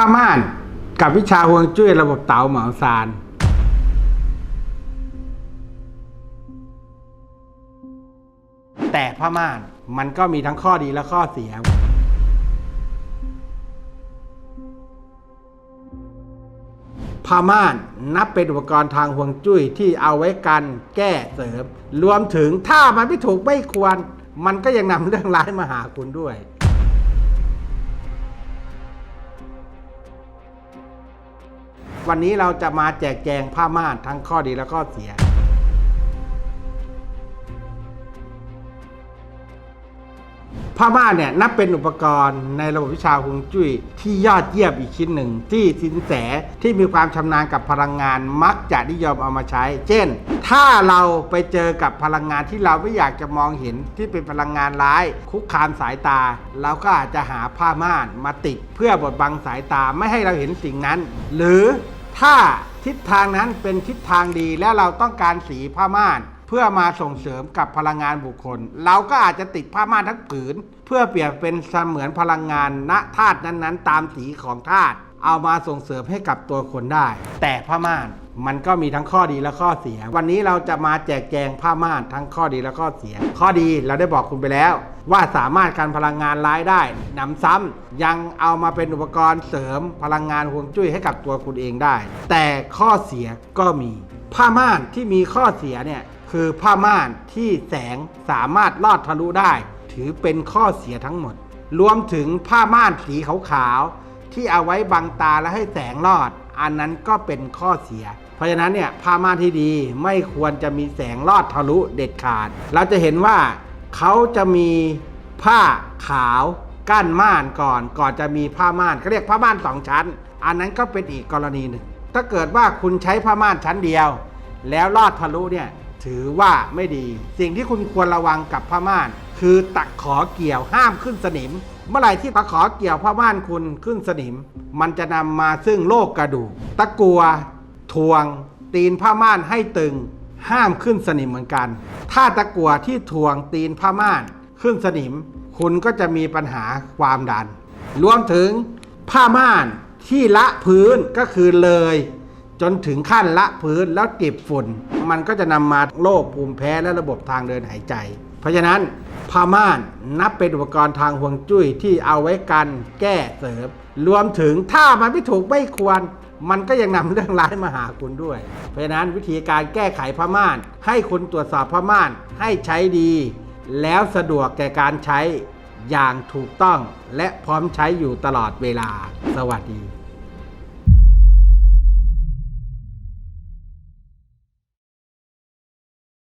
ผ้าม่านกับวิชาฮวงจุ้ยระบบเต๋าเหมาซานแต่ผ้าม่านมันก็มีทั้งข้อดีและข้อเสีย ผ้าม่านนับเป็นอุปกรณ์ทางฮวงจุ้ยที่เอาไว้กันแก้เสริม รวมถึงถ้ามันไม่ถูกไม่ควร มันก็ยังนำเรื่องร้ายมาหาคุณด้วย วันนี้เราจะมาแจกแจงผ้าม่านทั้งข้อดีและข้อเสีย ผ้าม่านเนี่ยนับเป็นอุปกรณ์ในระบบวิชาฮวงจุ้ยที่ยอดเยี่ยมอีกชิ้นหนึ่ง ที่สินแสที่มีความชำนาญกับพลังงานมักจะนิยมเอามาใช้ เช่น ถ้าเราไปเจอกับพลังงานที่เราไม่อยากจะมองเห็นที่เป็นพลังงานร้าย คุกคามสายตา เราก็อาจจะหาผ้าม่านมาติด เพื่อบดบังสายตาไม่ให้เราเห็นสิ่งนั้น หรือ ถ้าทิศทางนั้นเป็นทิศทางดีและเราต้องการสีผ้าม่าน เพื่อมาส่งเสริมกับพลังงานบุคคล เราก็อาจจะติดผ้าม่านทั้งผืน เพื่อเปรียบเป็นเสมือนพลังงานณธาตุนั้นๆ ตามสีของธาตุ เอามาส่งเสริมให้กับตัวคนได้ แต่ผ้าม่านมันก็มีทั้งข้อดีและข้อเสีย วันนี้เราจะมาแจกแจงผ้าม่านทั้งข้อดีและข้อเสีย ข้อดีเราได้บอกคุณไปแล้ว ว่าสามารถการพลังงานร้ายได้หนำซ้ำยังเอามาเป็นอุปกรณ์เสริมพลังงานฮวงจุ้ยให้กับตัวคุณเองได้ แต่ข้อเสียก็มี ผ้าม่านที่มีข้อเสียเนี่ยคือผ้าม่านที่แสงสามารถลอดทะลุได้ ถือเป็นข้อเสียทั้งหมด รวมถึงผ้าม่านสีขาวๆ ที่เอาไว้บังตาและให้แสงลอด อันนั้นก็เป็นข้อเสีย เพราะฉะนั้นเนี่ยผ้าม่านที่ดีไม่ควรจะมีแสงลอดทะลุเด็ดขาด เราจะเห็นว่าเขาจะมีผ้าขาวกั้นม่านก่อน ก่อนจะมีผ้าม่านเขาเรียกผ้าม่านสองชั้น อันนั้นก็เป็นอีกกรณีหนึ่ง ถ้าเกิดว่าคุณใช้ผ้าม่านชั้นเดียว แล้วลอดทะลุเนี่ยถือว่าไม่ดี สิ่งที่คุณควรระวังกับผ้าม่าน คือตะขอเกี่ยวห้ามขึ้นสนิม เมื่อไหร่ที่ตะขอเกี่ยวผ้าม่านคุณขึ้นสนิม มันจะนำมาซึ่งโรคกระดูกตะกัวทวง ตีนผ้าม่านให้ตึง ห้ามขึ้นสนิมเหมือนกัน ถ้าตะกัวที่ทวงตีนผ้าม่านขึ้นสนิม คุณก็จะมีปัญหาความดัน รวมถึงผ้าม่านที่ละพื้นก็คือเลย จนถึงขั้นละพื้นแล้วเก็บฝุ่น มันก็จะนำมาโรคภูมิแพ้และระบบทางเดินหายใจ ราะฉะนั้นผ้าม่านนับเป็นอุปกรณ์ทางห่วงจุ้ยที่เอาไว้กันแก้เสริม รวมถึงถ้ามันไม่ถูกไม่ควร มันก็ยังนำเรื่องร้ายมาหาคุณด้วย เพราะฉะนั้นวิธีการแก้ไขผ้าม่าน ให้คุณตรวจสอบผ้าม่าน ให้ใช้ดี แล้วสะดวกแก่การใช้อย่างถูกต้อง และพร้อมใช้อยู่ตลอดเวลา สวัสดี